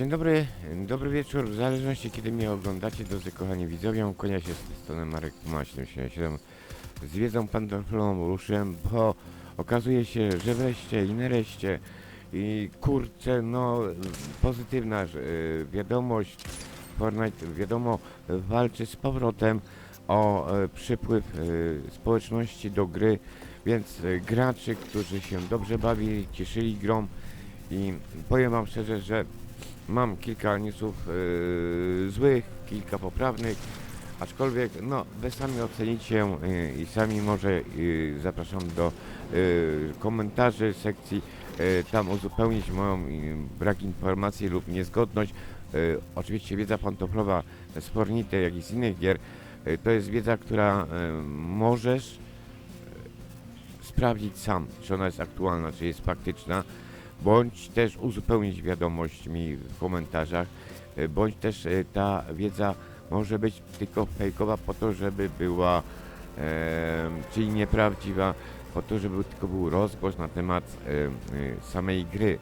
Dzień dobry, dobry wieczór, w zależności kiedy mnie oglądacie, drodzy kochani widzowie, kłania się z tej strony Marek Puma 777. Z wiedzą pantoflową ruszyłem, bo okazuje się, że wreszcie i nareszcie i kurczę, no pozytywna y, wiadomość, Fortnite wiadomo walczy z powrotem o e, przypływ e, społeczności do gry, więc e, graczy, którzy się dobrze bawili, cieszyli grą i powiem wam szczerze, że mam kilka newsów e, złych, kilka poprawnych, aczkolwiek no wy sami ocenicie e, i sami może e, zapraszam do e, komentarzy sekcji tam uzupełnić moją brak informacji lub niezgodność. Oczywiście wiedza pantoflowa z Fornite, jak i z innych gier, to jest wiedza, która możesz sprawdzić sam, czy ona jest aktualna, czy jest faktyczna, bądź też uzupełnić wiadomość mi w komentarzach, e, bądź też e, ta wiedza może być tylko fejkowa po to, żeby była, e, czyli nieprawdziwa, po to, żeby tylko był rozgłos na temat e, e, samej gry.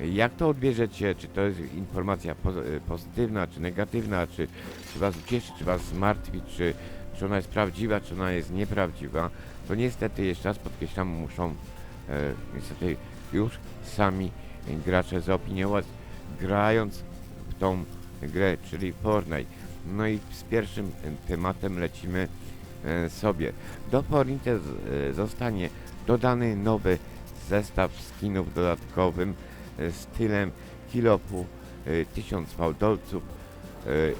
Jak to odbierzecie? Czy to jest informacja poz- pozytywna, czy negatywna, czy, czy was ucieszy, czy was zmartwi, czy, czy ona jest prawdziwa, czy ona jest nieprawdziwa? To niestety jeszcze raz podkreślam, muszą e, niestety już sami gracze zaopiniować, grając w tą grę, czyli Fortnite. No i z pierwszym tematem lecimy e, sobie. Do Fortnite e, zostanie dodany nowy zestaw skinów dodatkowym e, stylem e, 1000 fałdolców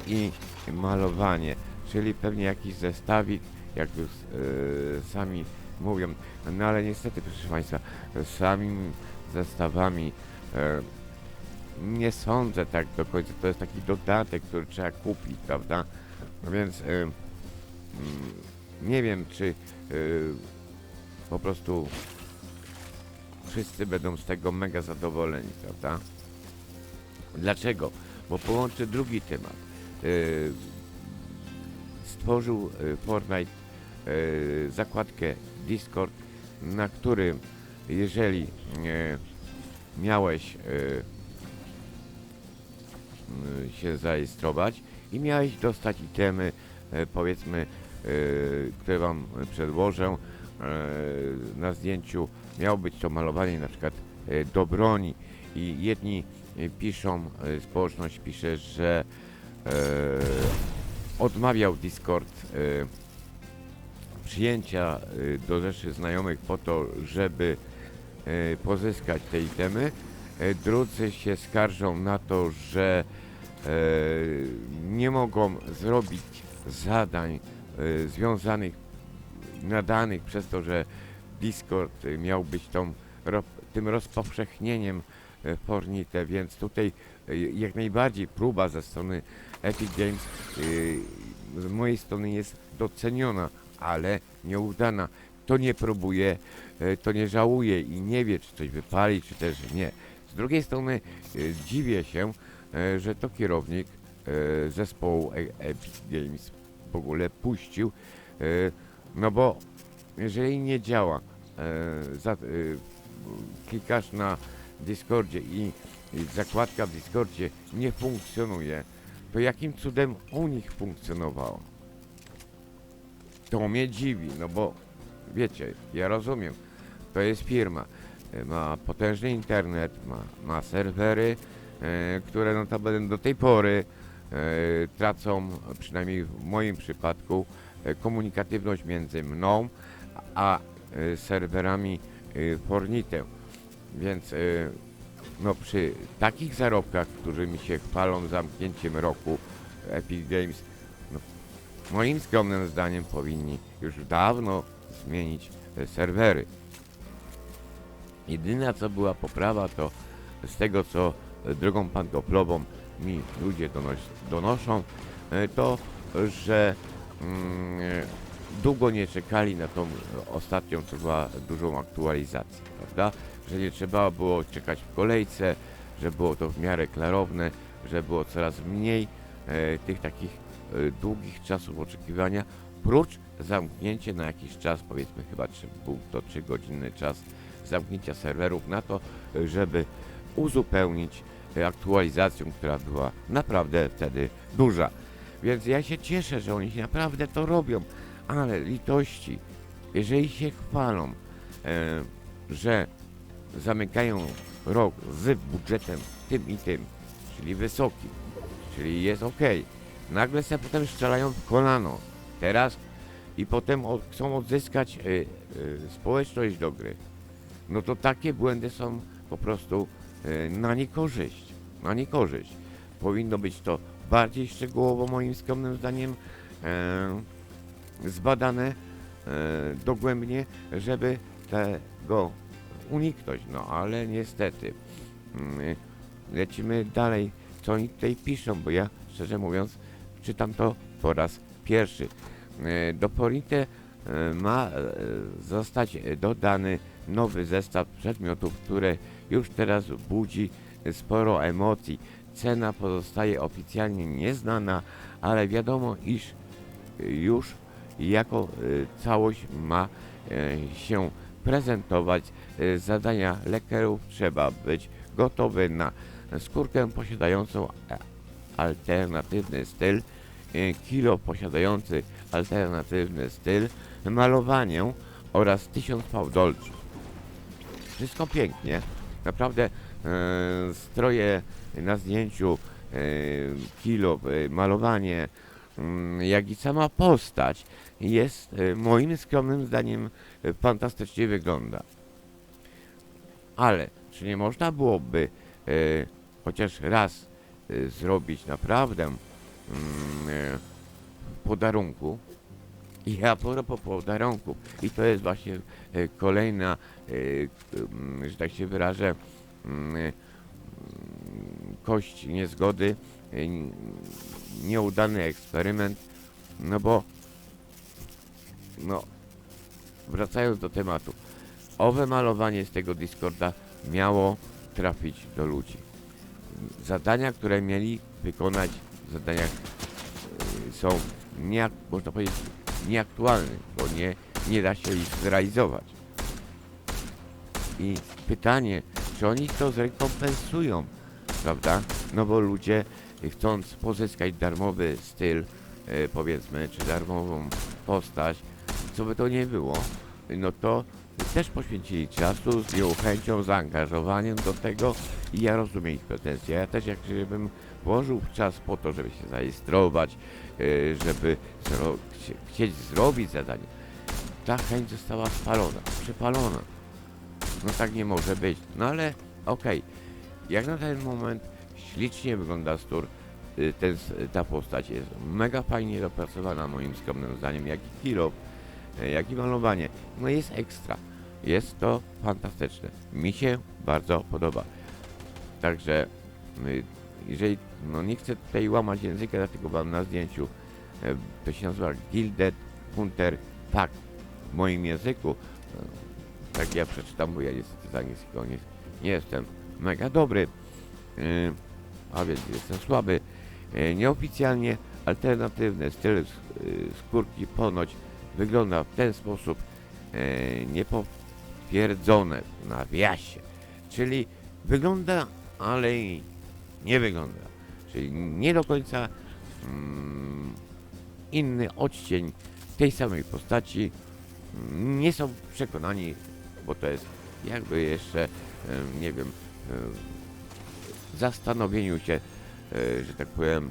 i malowanie, czyli pewnie jakiś zestawik, jak już sami mówią. No ale niestety, proszę Państwa, samymi zestawami e, nie sądzę tak do końca. To jest taki dodatek, który trzeba kupić, prawda? No Więc e, mm, nie wiem, czy e, po prostu wszyscy będą z tego mega zadowoleni, prawda? Dlaczego? Bo połączę drugi temat. E, stworzył e, Fortnite e, zakładkę Discord, na którym jeżeli e, miałeś e, się zarejestrować i miałeś dostać itemy, e, powiedzmy, które wam przedłożę na zdjęciu. Miało być to malowanie na przykład do broni i jedni piszą, społeczność pisze, że odmawiał Discord przyjęcia e, do rzeszy znajomych po to, żeby e, pozyskać te itemy. E, Drudzy się skarżą na to, że nie mogą zrobić zadań związanych, nadanych przez to, że Discord miał być tą, tym rozpowszechnieniem Fornite, więc tutaj jak najbardziej próba ze strony Epic Games z mojej strony jest doceniona, ale nieudana. Kto nie próbuje, e, to nie żałuje i nie wie, czy coś wypali, czy też nie. Z drugiej strony e, dziwię się, e, że to kierownik zespołu Epic Games w ogóle puścił, no bo jeżeli nie działa, klikasz na Discordzie i zakładka w Discordzie nie funkcjonuje, to jakim cudem u nich funkcjonowało? To mnie dziwi, no bo wiecie, ja rozumiem, to jest firma, e, ma potężny internet, ma, ma serwery, e, które notabene do tej pory e, tracą, przynajmniej w moim przypadku, komunikatywność między mną a serwerami e, Fornite. Więc no przy takich zarobkach, którymi się chwalą zamknięciem roku Epic Games, moim skromnym zdaniem powinni już dawno zmienić e, serwery. Jedyna co była poprawa to z tego co e, drogą pantoflową mi ludzie donoś, donoszą, e, to że mm, długo nie czekali na tą ostatnią, co była dużą aktualizację, prawda? Że nie trzeba było czekać w kolejce, że było to w miarę klarowne, że było coraz mniej e, tych takich długich czasów oczekiwania, prócz zamknięcie na jakiś czas, powiedzmy chyba 3, był to 3 godzinny czas zamknięcia serwerów na to, żeby uzupełnić aktualizacją, która była naprawdę wtedy duża. Więc ja się cieszę, że oni naprawdę to robią, ale litości, jeżeli się chwalą, e, że zamykają rok z budżetem tym i tym, czyli wysokim, czyli jest ok, nagle sobie potem strzelają w kolano, teraz i potem od, chcą odzyskać y, y, społeczność do gry, no to takie błędy są po prostu y, na niekorzyść, na niekorzyść. Powinno być to bardziej szczegółowo moim skromnym zdaniem e, zbadane e, dogłębnie, żeby tego uniknąć. No ale niestety mm, lecimy dalej, co oni tutaj piszą, bo ja szczerze mówiąc czytam to po raz pierwszy. E, Do Porite e, ma e, zostać dodany nowy zestaw przedmiotów, które już teraz budzi sporo emocji. Cena pozostaje oficjalnie nieznana, ale wiadomo, iż już jako całość ma się prezentować. Zadania lekarów trzeba być gotowy na skórkę posiadającą alternatywny styl, e, kilo posiadający alternatywny styl, malowanie oraz 1000 fałdolców. Wszystko pięknie. Naprawdę e, stroje na zdjęciu, e, kilo, e, malowanie, mm, jak i sama postać jest e, moim skromnym zdaniem e, fantastycznie wygląda. Ale czy nie można byłoby e, chociaż raz zrobić naprawdę mm, e, podarunku? I a propos podarunku, i to jest właśnie e, kolejna, że tak się wyrażę, mm, kość niezgody, nieudany eksperyment, no bo, no, wracając do tematu, owe malowanie z tego Discorda miało trafić do ludzi. Zadania, które mieli wykonać, zadania y, są, nie, można powiedzieć, nieaktualne, bo nie, nie da się ich zrealizować. I pytanie, czy oni to zrekompensują, prawda? No bo ludzie y, chcąc pozyskać darmowy styl, y, powiedzmy, czy darmową postać, co by to nie było, no to też poświęcili czasu z nią chęcią, zaangażowaniem do tego i ja rozumiem ich pretensje. Ja też jak bym włożył czas po to, żeby się zarejestrować, y, żeby zro chcie- chcieć zrobić zadanie, ta chęć została spalona, przypalona. No tak nie może być. No ale okej, jak na ten moment ślicznie wygląda Stur, y, ten, ta postać jest mega fajnie dopracowana moim skromnym zdaniem, jak i kilo, y, jak i malowanie. No jest ekstra. Jest to fantastyczne. Mi się bardzo podoba. Także y, jeżeli, no nie chcę tutaj łamać języka, dlatego mam na zdjęciu, y, to się nazywa Gilded Hunter Pack w moim języku. y, Tak ja przeczytam, bo ja niestety nie, nie jestem mega dobry, a więc jestem słaby. Nieoficjalnie alternatywny styl skórki ponoć wygląda w ten sposób y, niepotwierdzone w nawiasie. Czyli wygląda, ale i nie wygląda. Czyli nie do końca mm, inny odcień tej samej postaci. Nie są przekonani, bo to jest jakby jeszcze, nie wiem, em, zastanowieniu się, e, że tak powiem,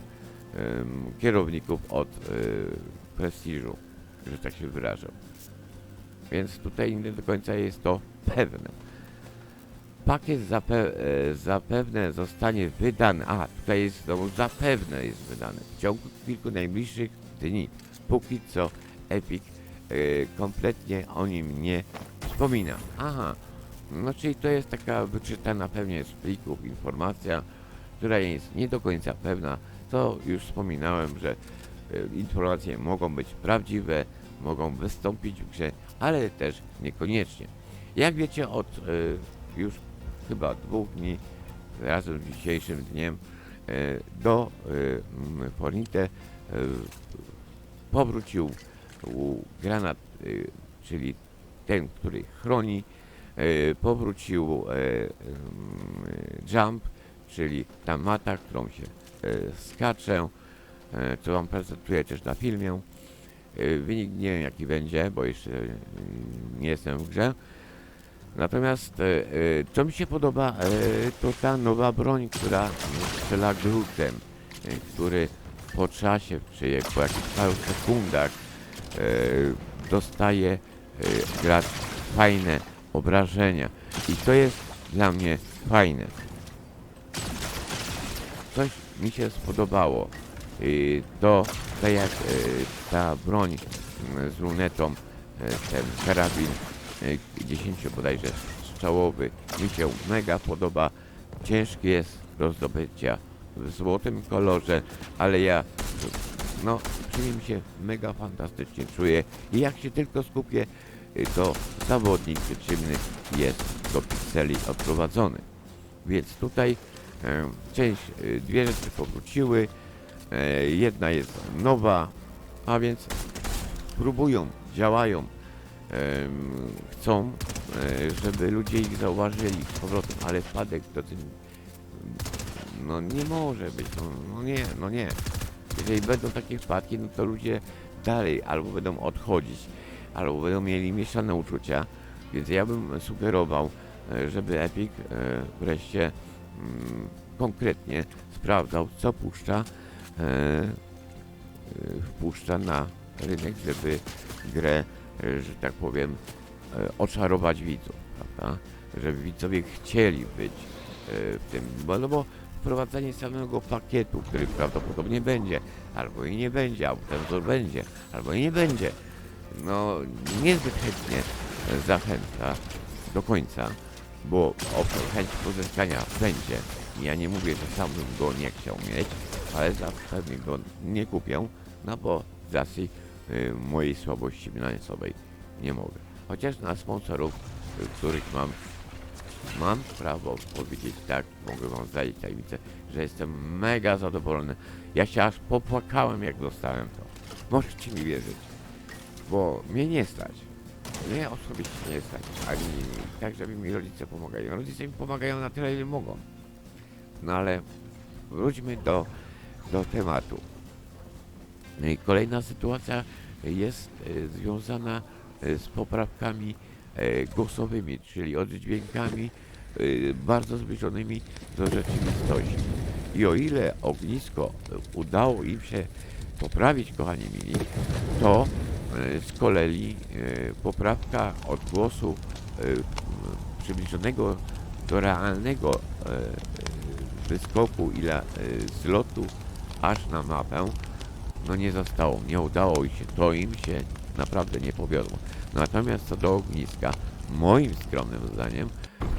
em, kierowników od e, prestiżu, że tak się wyrażę. Więc tutaj nie do końca jest to pewne. Pakiet zape e, zapewne zostanie wydany, a tutaj jest znowu zapewne jest wydany w ciągu kilku najbliższych dni. Póki co Epic e, kompletnie o nim nie wspomina. Aha, no czyli to jest taka wyczytana pewnie z plików informacja, która jest nie do końca pewna. To już wspominałem, że informacje mogą być prawdziwe, mogą wystąpić w grze, ale też niekoniecznie. Jak wiecie, od e, już chyba dwóch dni, razem z dzisiejszym dniem, e, do Fornite powrócił granat, czyli ten, który chroni, powrócił jump, czyli ta mata, którą się e, skaczę, e, prezentuję też na filmie. E, wynik nie wiem jaki będzie, bo jeszcze e, nie jestem w grze. Natomiast co mi się podoba, to ta nowa broń, która strzela grutem, który po czasie, czy po jakichś paru sekundach dostaje gracz fajne obrażenia. I to jest dla mnie fajne. Coś mi się spodobało. To tak jak e, ta broń m, z lunetą, e, ten karabin e, 10 bodajże strzałowy mi się mega podoba. Ciężki jest do zdobycia w złotym kolorze, ale ja no przy nim się mega fantastycznie czuję i jak się tylko skupię, to zawodnik przeciwny jest do pikseli odprowadzony. Więc tutaj e, część, e, dwie rzeczy powróciły, e, jedna jest nowa, a więc próbują, działają, chcą, e, żeby ludzie ich zauważyli z powrotem, ale wpadek do tym, no nie może być, no, no nie, no nie. Jeżeli będą takie wpadki, no to ludzie dalej albo będą odchodzić, albo będą mieli mieszane uczucia, więc ja bym sugerował, e, żeby Epic wreszcie mm, konkretnie sprawdzał, co puszcza, wpuszcza na rynek, żeby grę, e, że tak powiem, e, oczarować widzów, prawda? Żeby widzowie chcieli być e, w tym, bo, no bo wprowadzenie samego pakietu, który prawdopodobnie będzie, albo i nie będzie, albo ten wzór będzie, albo i nie będzie, no niezbyt chętnie e, zachęca do końca, bo chęć pozyskania będzie. Ja nie mówię, że sam bym go nie chciał mieć, ale zapewne go nie kupię, no bo z racji y, mojej słabości finansowej nie mogę. Chociaż na sponsorów, y, których mam, mam prawo powiedzieć tak, mogę wam zdradzić tajemnicę, że jestem mega zadowolony. Ja się aż popłakałem, jak dostałem to. Możecie mi wierzyć, bo mnie nie stać. Mnie osobiście nie stać, ani tak, żeby mi rodzice pomagali. Rodzice mi pomagają na tyle, ile mogą. No ale wróćmy do, do tematu. No kolejna sytuacja jest e, związana e, z poprawkami e, głosowymi, czyli oddźwiękami bardzo zbliżonymi do rzeczywistości. I o ile ognisko udało im się poprawić, kochani mili, to z kolei poprawka odgłosu przybliżonego do realnego wyskoku i la- e, zlotu aż na mapę, no nie zostało, nie udało się, to im się naprawdę nie powiodło. Natomiast co do ogniska, moim skromnym zdaniem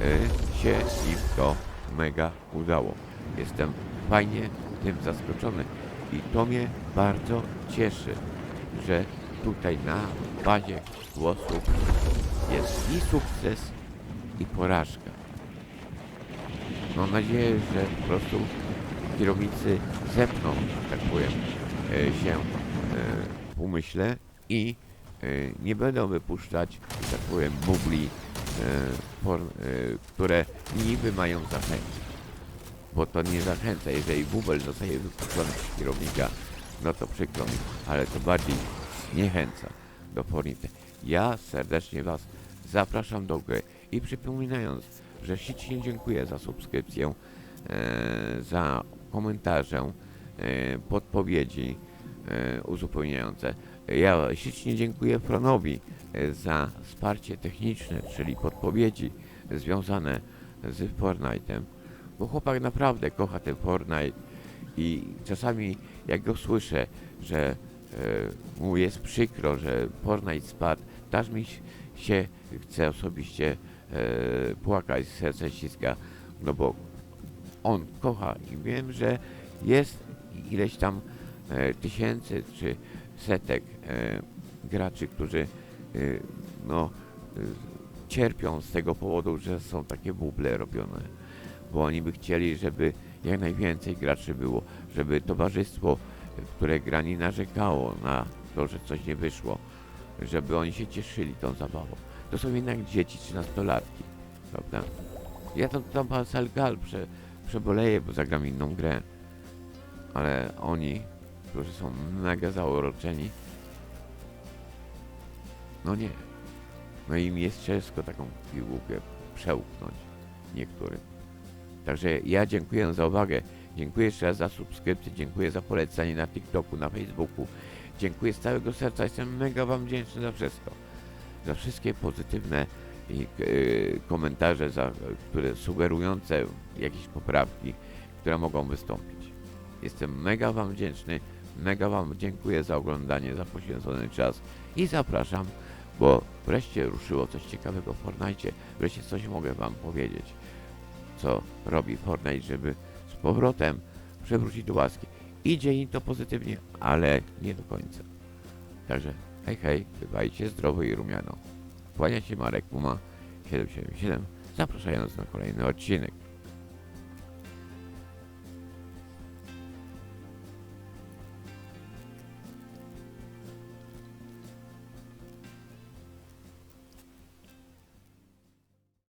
e, się im to mega udało. Jestem fajnie tym zaskoczony i to mnie bardzo cieszy, że tutaj na bazie głosów jest i sukces, i porażka. Mam nadzieję, że po prostu kierownicy zepną, tak powiem, e, się e, w umyśle i e, nie będą wypuszczać, tak powiem, bubli, e, e, które niby mają zachęcić. Bo to nie zachęca. Jeżeli bubel zostaje wypuszczony przez kierownika, no to przykro mi, ale to bardziej niechęca do fornity. Ja serdecznie Was zapraszam do gry i przypominając, że ślicznie dziękuję za subskrypcję, e, za komentarze, e, podpowiedzi e, uzupełniające. Ja ślicznie dziękuję Fronowi za wsparcie techniczne, czyli podpowiedzi związane z Fortnite'em, bo chłopak naprawdę kocha ten Fortnite i czasami jak go słyszę, że e, mu jest przykro, że Fortnite spadł, też mi się chce osobiście płakać, serce ściska, no bo on kocha i wiem, że jest ileś tam e, tysięcy czy setek e, graczy, którzy e, no, e, cierpią z tego powodu, że są takie buble robione, bo oni by chcieli, żeby jak najwięcej graczy było, żeby towarzystwo, które gra nie narzekało na to, że coś nie wyszło, żeby oni się cieszyli tą zabawą. To są jednak dzieci czy nastolatki, prawda? Ja to tam pan Salgal prze, przeboleję, bo zagram inną grę. Ale oni, którzy są mega zauroczeni, no nie. No im jest ciężko taką pigułkę przełknąć niektórym. Także ja dziękuję za uwagę. Dziękuję jeszcze raz za subskrypcję, dziękuję za polecanie na TikToku, na Facebooku. Dziękuję z całego serca, jestem mega Wam wdzięczny za wszystko. Za wszystkie pozytywne e, komentarze, za, które sugerujące jakieś poprawki, które mogą wystąpić. Jestem mega Wam wdzięczny, mega Wam dziękuję za oglądanie, za poświęcony czas i zapraszam, bo wreszcie ruszyło coś ciekawego w Fortnite. Wreszcie coś mogę Wam powiedzieć, co robi Fortnite, żeby z powrotem przewrócić do łaski. Idzie im to pozytywnie, ale nie do końca. Także hej hej, bywajcie zdrowo i rumiano. Kłania się Marek Puma 777, zapraszając na kolejny odcinek.